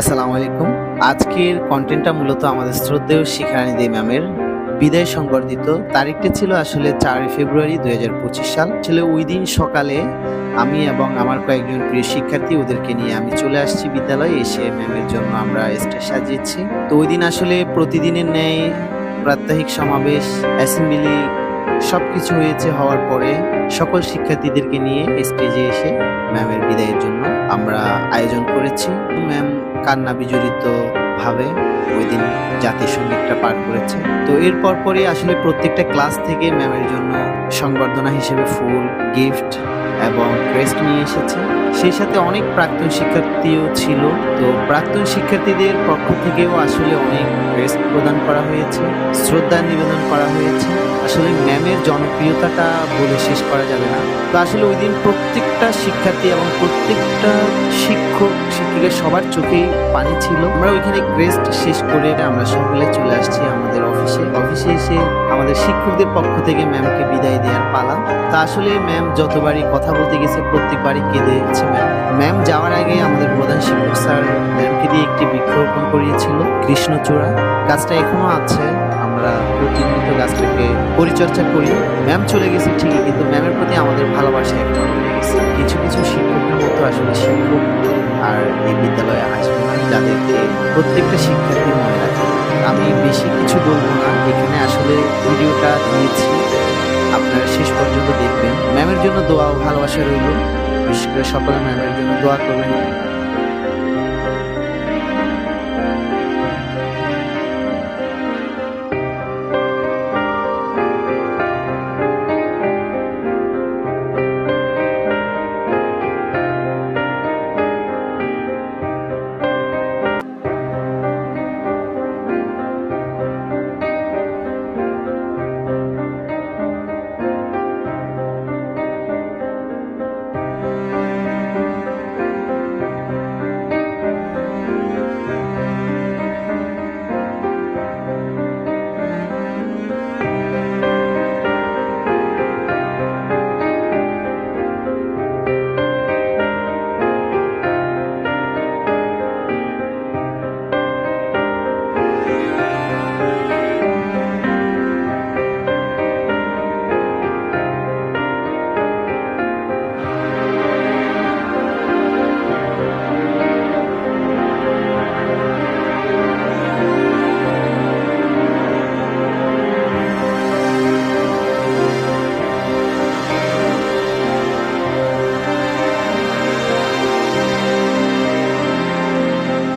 আসসালামু আলাইকুম। আজকের কন্টেন্টটা মূলত আমাদের শ্রদ্ধেয় শিখারানী দে ম্যামের বিদায় সংবর্ধিত। তারিখটি ছিল আসলে চারই ফেব্রুয়ারি দু হাজার পঁচিশ সাল। ছিল ওই দিন সকালে আমি এবং আমার কয়েকজন প্রিয় শিক্ষার্থী ওদেরকে নিয়ে আমি চলে আসছি বিদ্যালয়ে। এসে ম্যামের জন্য আমরা স্টেজ সাজিয়েছি। তো ওই দিন আসলে প্রতিদিনের ন্যায় প্রাত্যহিক সমাবেশ অ্যাসেম্বলি সবকিছু হয়েছে হওয়ার পরে সকল শিক্ষার্থীদেরকে নিয়ে স্টেজে এসে ম্যামের বিদায়ের জন্য আমরা আয়োজন করেছি। ম্যাম কান্না বিজড়িত ভাবে ওই দিন জাতীয় সঙ্গীতটা পাঠ করেছে। তো এরপর পরে আসলে প্রত্যেকটা ক্লাস থেকে ম্যামের জন্য সংবর্ধনা হিসেবে ফুল গিফট এবং ক্রেস্ট নিয়ে এসেছে। সেই সাথে অনেক প্রাক্তন শিক্ষার্থীও ছিল। তো প্রাক্তন শিক্ষার্থীদের পক্ষ থেকেও আসলে অনেক ক্রেস্ট প্রদান করা হয়েছে, শ্রদ্ধা নিবেদন করা হয়েছে। আসলে ম্যামের জনপ্রিয়তাটা বলে শেষ করা যাবে না। তো আসলে ওই দিন প্রত্যেকটা শিক্ষার্থী এবং প্রত্যেকটা শিক্ষক শিক্ষিকা সবার চোখেই পানি ছিল। আমরা ওইখানে ক্রেস্ট শেষ করে আমরা সকলে চলে আসছি আমাদের অফিসে অফিসে এসে আমাদের শিক্ষকদের পক্ষ থেকে ম্যামকে বিদায় দেওয়ার পালা। তা আসলে ম্যাম যতবারই কথা বলতে গেছে, প্রত্যেকবারই কেঁদেছে ম্যাম ম্যাম যাওয়ার আগে আমাদের প্রধান শিক্ষক স্যার ম্যামকে দিয়ে একটি বৃক্ষরোপণ করিয়েছিল, কৃষ্ণচূড়া। গাছটা এখনও আছে, আমরা প্রতিনিয়ত গাছটাকে পরিচর্যা করি। ম্যাম চলে গেছে ঠিকই, কিন্তু ম্যামের প্রতি আমাদের ভালোবাসা এখনও গেছে। কিছু কিছু শিক্ষকের মতো আসলে শিক্ষক। এই বিদ্যালয়ে আসবে না যাদেরকে প্রত্যেকটা শিক্ষার্থী মনে রাখে। আমি বেশি কিছু বলব না। এখানে আসলে ভিডিওটা দিয়েছি। আপনারা শেষ পর্যন্ত দেখবেন। ম্যামের জন্য দোয়া ও ভালোবাসা রইল। বিশেষ করে সকলে ম্যামের জন্য দোয়া করবেন।